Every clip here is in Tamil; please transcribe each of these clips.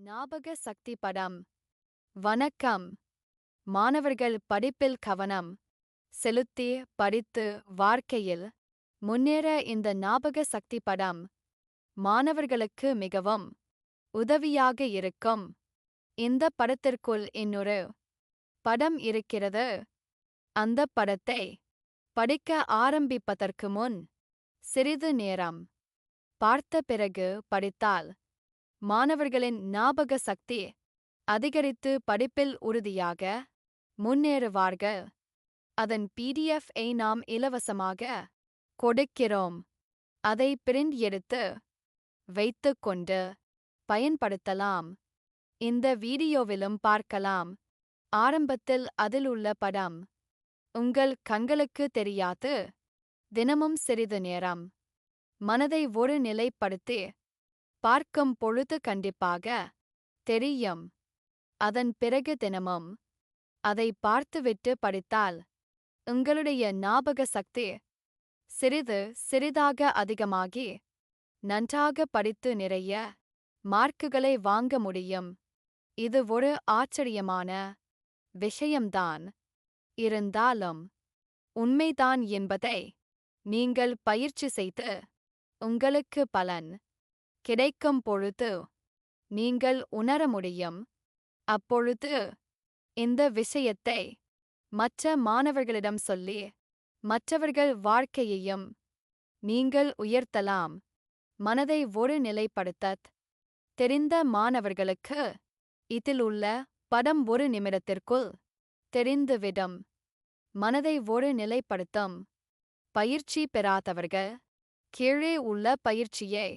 ஞாபக சக்தி படம். வணக்கம். மாணவர்கள் படிப்பில் கவனம். செலுத்தி படித்து வாழ்க்கையில் முன்னேற இந்த ஞாபக சக்தி படம். மாணவர்களுக்கு மிகவும் உதவியாக இருக்கும். இந்த படத்திற்குள் இன்னொரு படம் இருக்கிறது. அந்த படத்தை படிக்க ஆரம்பிப்பதற்கு முன் சிறிது நேரம். பார்த்த பிறகு படித்தால் மாணவர்களின் ஞாபக சக்தி அதிகரித்து படிப்பில் உறுதியாக முன்னேறுவார்கள் அதன் பிடிஎஃப் ஐ நாம் இலவசமாக கொடுக்கிறோம். அதை பிரிண்ட் எடுத்து வைத்துக் கொண்டு பயன்படுத்தலாம். இந்த வீடியோவிலும் பார்க்கலாம். ஆரம்பத்தில் அதில் உள்ள படம் உங்கள் கண்களுக்கு தெரியாது. தினமும் சிறிது நேரம். மனதை ஒரு நிலைப்படுத்தி பார்க்கும் பொழுது கண்டிப்பாக தெரியும். அதன் பிறகு தினமும் அதை பார்த்துவிட்டு படித்தால் உங்களுடைய ஞாபக சக்தி சிறிது சிறிதாக அதிகமாகி நன்றாக படித்து நிறைய மார்க்குகளை வாங்க முடியும். இது ஒரு ஆச்சரியமான விஷயம்தான். இருந்தாலும் உண்மைதான் என்பதை நீங்கள் பயிற்சி செய்து உங்களுக்கு பலன் கிடைக்கும் பொழுது நீங்கள் உணர முடியும். அப்பொழுது இந்த விஷயத்தை மற்ற மாணவர்களிடம் சொல்லி மற்றவர்கள் வாழ்க்கையையும் நீங்கள் உயர்த்தலாம். மனதை ஒரு நிலைப்படுத்தத் தெரிந்த மாணவர்களுக்கு இதில் உள்ள படம் ஒரு நிமிடத்திற்குள் தெரிந்துவிடும். மனதை ஒரு நிலைப்படுத்தும் பயிற்சி பெறாதவர்கள் கீழே உள்ள பயிற்சியை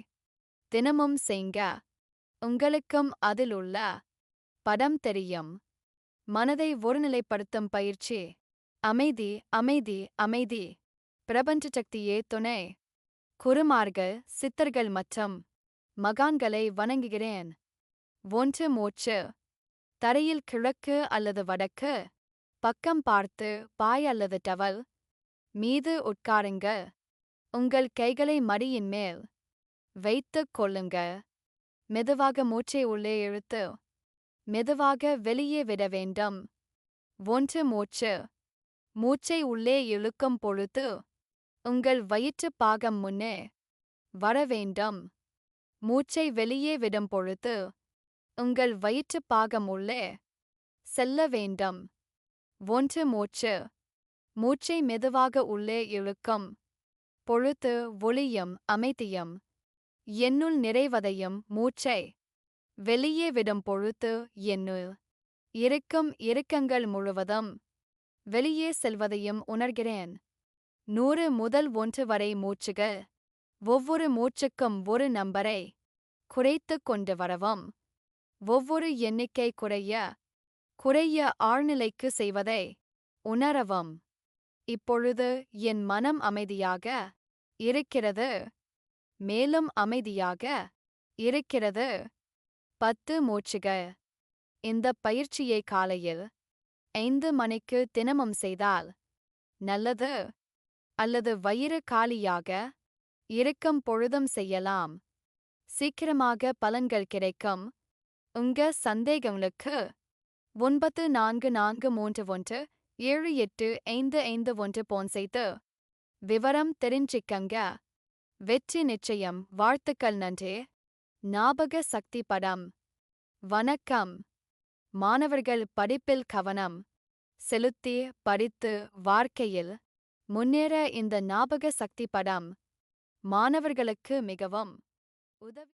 தினமும் செய்ங்க. உங்களுக்கும் அதில் உள்ள படம் தெரியும். மனதை ஒருநிலைப்படுத்தும் பயிற்சி. அமைதி அமைதி அமைதி. பிரபஞ்ச சக்தியே துணை. குருமார்கள் சித்தர்கள் மற்றும் மகான்களை வணங்குகிறேன். ஒன்று மூச்சு. தரையில் கிழக்கு அல்லது வடக்கு. பக்கம் பார்த்து பாய் அல்லது டவல். மீது உட்காருங்க உங்கள் கைகளை மடியின் மேல். வைத்துக் கொள்ளுங்க. மெதுவாக மூச்சை உள்ளே இழுத்து மெதுவாக வெளியே விட வேண்டும். ஒன்று மூச்சு. மூச்சை உள்ளே இழுக்கும் பொழுது உங்கள் வயிற்று பாகம் முன்னே வர வேண்டும். மூச்சை வெளியே விடும் பொழுது உங்கள் வயிற்று பாகம் உள்ளே செல்ல வேண்டும். ஒன்று மூச்சு. மூச்சை மெதுவாக உள்ளே இழுக்கும் பொழுது ஒளியும் அமைதியும் என்னுள் நிறைவதையும் மூச்சை வெளியே விடும் பொழுது என்னுள் இருக்கும் இறுக்கங்கள் முழுவதும் வெளியே செல்வதையும் உணர்கிறேன். நூறு முதல் ஒன்று வரை மூச்சுகள் ஒவ்வொரு மூச்சுக்கும் ஒரு நம்பரை குறைத்து கொண்டு வரவும் ஒவ்வொரு எண்ணிக்கை குறைய குறைய ஆழ்நிலைக்கு செய்வதை உணரவும். இப்பொழுது என் மனம் அமைதியாக இருக்கிறது. மேலும் அமைதியாக இருக்கிறது. பத்து மூச்சுக இந்த பயிற்சியை காலையில் ஐந்து மணிக்கு தினமும் செய்தால் நல்லது. அல்லது வயிறு காலியாக இருக்கும் பொழுதும் செய்யலாம். சீக்கிரமாக பலன்கள் கிடைக்கும். உங்க சந்தேகங்களுக்கு ஒன்பது நான்கு நான்கு மூன்று ஒன்று ஏழு எட்டு ஐந்து ஐந்து ஒன்று போன் செய்து விவரம் தெரிஞ்சிக்கங்க. வெற்றி நிச்சயம். வாழ்த்துக்கள் நன்றே. ஞாபக சக்தி படம். வணக்கம். மாணவர்கள் படிப்பில் கவனம். செலுத்தி படித்து வாழ்க்கையில் முன்னேற இந்த ஞாபக சக்தி படம். மாணவர்களுக்கு மிகவும் உதவி